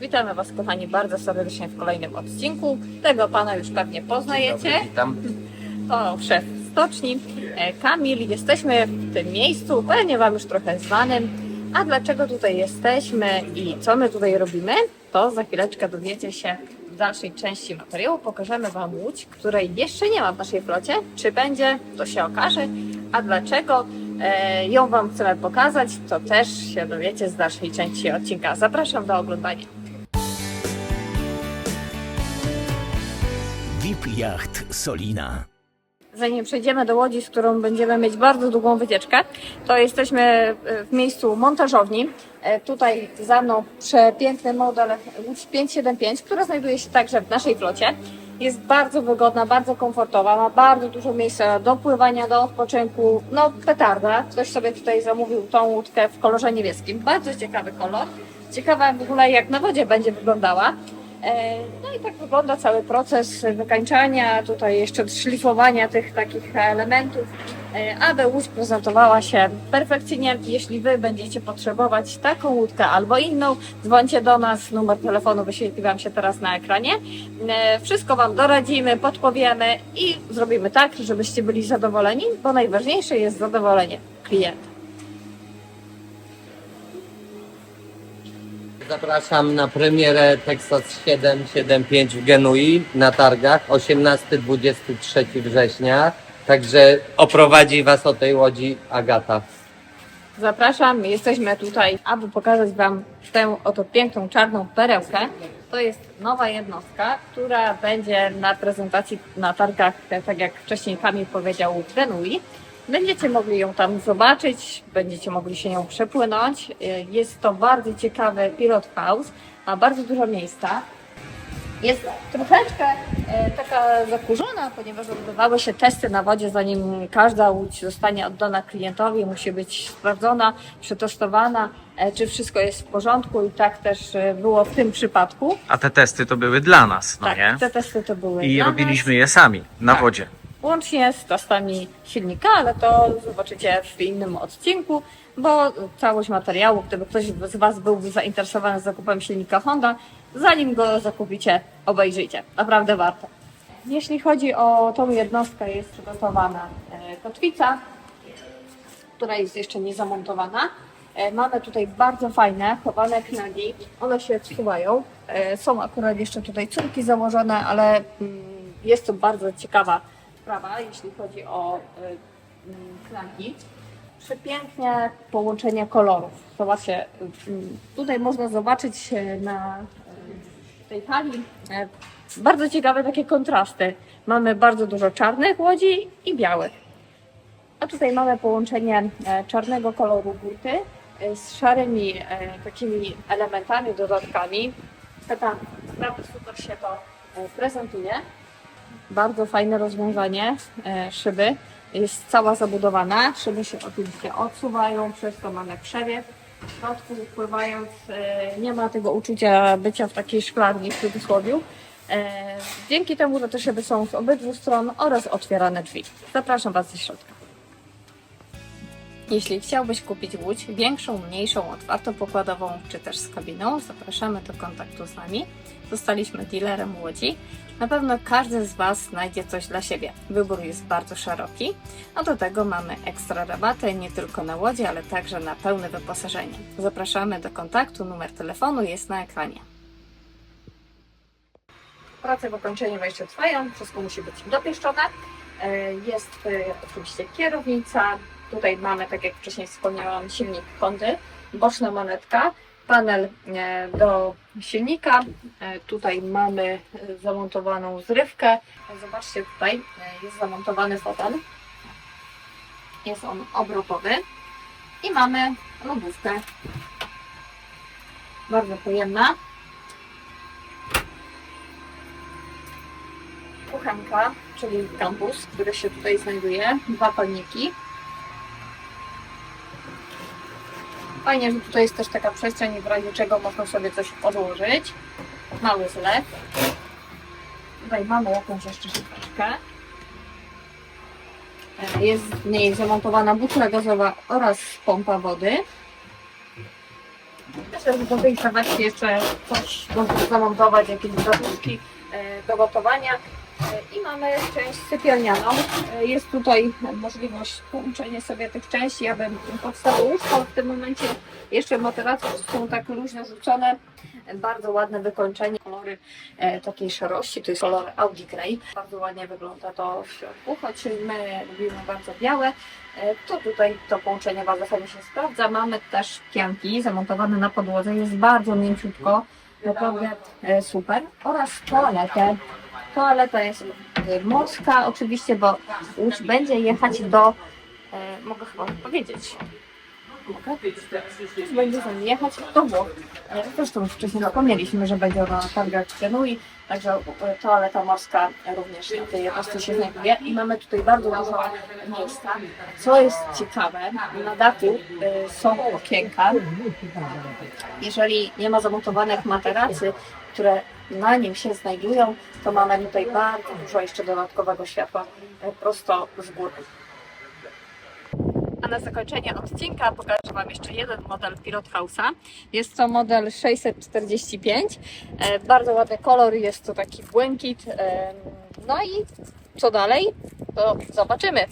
Witamy Was, kochani, bardzo serdecznie w kolejnym odcinku. Tego pana już pewnie poznajecie. Dobry, witam. To szef stoczni, e, Kamil. Jesteśmy w tym miejscu, pewnie Wam już trochę znanym. A dlaczego tutaj jesteśmy i co my tutaj robimy, to za chwileczkę dowiecie się w dalszej części materiału. Pokażemy Wam łódź, której jeszcze nie ma w naszej flocie. Czy będzie, to się okaże. A dlaczego e, ją Wam chcemy pokazać, to też się dowiecie z dalszej części odcinka. Zapraszam do oglądania. VIP Yacht Solina. Zanim przejdziemy do łodzi, z którą będziemy mieć bardzo długą wycieczkę, to jesteśmy e, w miejscu montażowni. E, Tutaj za mną przepiękny model Łódź 575, która znajduje się także w naszej flocie. Jest bardzo wygodna, bardzo komfortowa, ma bardzo dużo miejsca do pływania, do odpoczynku. No, petarda. Ktoś sobie tutaj zamówił tą łódkę w kolorze niebieskim. Bardzo ciekawy kolor. Ciekawa w ogóle jak na wodzie będzie wyglądała. E, No i tak wygląda cały proces wykańczania, tutaj jeszcze szlifowania tych takich elementów, e, aby łódź prezentowała się perfekcyjnie. Jeśli Wy będziecie potrzebować taką łódkę albo inną, dzwońcie do nas, numer telefonu wyświetli Wam się teraz na ekranie. E, Wszystko Wam doradzimy, podpowiemy i zrobimy tak, żebyście byli zadowoleni, bo najważniejsze jest zadowolenie klienta. Zapraszam na premierę Texas 775 w Genui na targach 18-23 września. Także oprowadzi Was o tej łodzi Agata. Zapraszam, jesteśmy tutaj, aby pokazać Wam tę oto piękną czarną perełkę. To jest nowa jednostka, która będzie na prezentacji na targach, tak jak wcześniej Kamil powiedział, Genui. Będziecie mogli ją tam zobaczyć, będziecie mogli się nią przepłynąć. Jest to bardzo ciekawy pilot house, ma bardzo dużo miejsca. Jest troszeczkę e, taka zakurzona, ponieważ odbywały się testy na wodzie, zanim każda łódź zostanie oddana klientowi. Musi być sprawdzona, przetestowana, e, czy wszystko jest w porządku i tak też e, było w tym przypadku. A te testy to były dla nas, no tak, nie? te testy to były I dla robiliśmy nas, je sami, na Tak. wodzie. Łącznie z testami silnika, ale to zobaczycie w innym odcinku, bo całość materiału, gdyby ktoś z Was byłby zainteresowany zakupem silnika Honda, zanim go zakupicie, obejrzyjcie. Naprawdę warto. Jeśli chodzi o tą jednostkę, jest przygotowana e, kotwica, która jest jeszcze nie zamontowana. E, Mamy tutaj bardzo fajne, chowane knagi. One się odsuwają. E, Są akurat jeszcze tutaj córki założone, ale mm, jest to bardzo ciekawa sprawa, jeśli chodzi o e, mm, knagi. Przepięknie połączenie kolorów. Zobaczcie, mm, tutaj można zobaczyć na e, tej hali e, bardzo ciekawe takie kontrasty. Mamy bardzo dużo czarnych łodzi i białych. A tutaj mamy połączenie czarnego koloru burty e, z szarymi takimi elementami, dodatkami. Tam naprawdę super się to prezentuje. Bardzo fajne rozwiązanie e, szyby. Jest cała zabudowana. Szyby się oczywiście odsuwają, przez to mamy przewiew. W środku pływając e, nie ma tego uczucia bycia w takiej szklarni w cudzysłowiu. E, Dzięki temu, że te szyby są z obydwu stron oraz otwierane drzwi. Zapraszam Was do środka. Jeśli chciałbyś kupić łódź, większą, mniejszą, otwartopokładową, czy też z kabiną, zapraszamy do kontaktu z nami. Zostaliśmy dealerem łodzi. Na pewno każdy z Was znajdzie coś dla siebie. Wybór jest bardzo szeroki, a do tego mamy ekstra rabaty nie tylko na łodzie, ale także na pełne wyposażenie. Zapraszamy do kontaktu, numer telefonu jest na ekranie. Prace wykończenia jeszcze trwają, wszystko musi być dopieszczone. E, Jest e, oczywiście kierownica. Tutaj mamy, tak jak wcześniej wspomniałam, silnik Hondy, boczna monetka, panel e, do silnika. E, Tutaj mamy zamontowaną zrywkę. Zobaczcie, tutaj e, jest zamontowany fotel. Jest on obrotowy. I mamy lodówkę. Bardzo pojemna. kuchenka, czyli kampus, który się tutaj znajduje, dwa palniki. Fajnie, że tutaj jest też taka przestrzeń, w razie czego można sobie coś odłożyć. Mały zlew. Tutaj mamy jakąś jeszcze szybeczkę. E, Jest w niej zamontowana butla gazowa oraz pompa wody. Myślę, że do tej jeszcze coś można zamontować, jakieś dodatki e, do gotowania. I mamy część sypialnianą. E, Jest tutaj możliwość połączenia sobie tych części, aby powstało łóżko. W tym momencie jeszcze materacje są tak luźno rzucone. Bardzo ładne wykończenie, kolory e, takiej szarości, to jest kolor Audi Grey. Bardzo ładnie wygląda to w środku, choć my lubimy bardzo białe. E, To tutaj to połączenie bardzo fajnie się sprawdza. Mamy też pianki zamontowane na podłodze, jest bardzo mięciutko, naprawdę super. Oraz toaletę. Toaleta jest e, morska oczywiście, bo Łódź będzie jechać do, e, mogę chyba powiedzieć, będzie nami jechać do Włoch. Zresztą już wcześniej zapomnieliśmy, że będzie ona na targach w Genui, także e, toaleta morska również w tej jednostce się znajduje i mamy tutaj bardzo dużo miejsca. Co jest ciekawe, na dachu e, są okienka. Jeżeli nie ma zamontowanych materacy, które na nim się znajdują, to mamy tutaj bardzo dużo jeszcze dodatkowego światła e, prosto z góry. A na zakończenie odcinka pokażę Wam jeszcze jeden model Pilot House'a. Jest to model 645. E, Bardzo ładny kolor, jest to taki błękit. E, No i co dalej? To zobaczymy.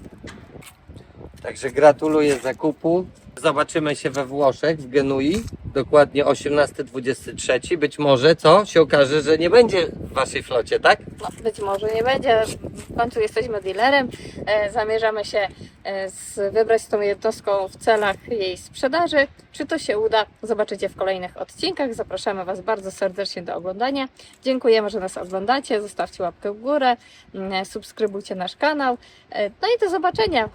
Także gratuluję zakupu. Zobaczymy się we Włoszech, w Genui, dokładnie 18-23. Być może, co? Się okaże, że nie będzie w waszej flocie, tak? No, być może nie będzie. W końcu jesteśmy dealerem. E, zamierzamy się e, z, wybrać z tą jednostką w celach jej sprzedaży. Czy to się uda? Zobaczycie w kolejnych odcinkach. Zapraszamy Was bardzo serdecznie do oglądania. Dziękujemy, że nas oglądacie. Zostawcie łapkę w górę, subskrybujcie nasz kanał. E, no i do zobaczenia.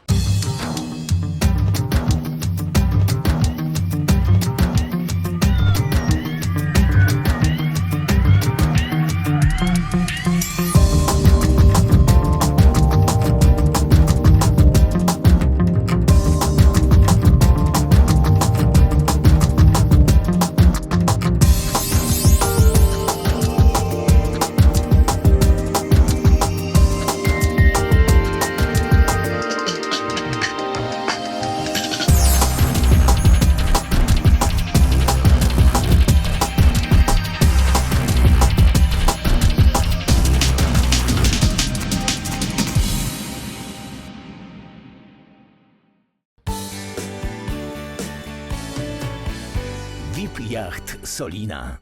Solina.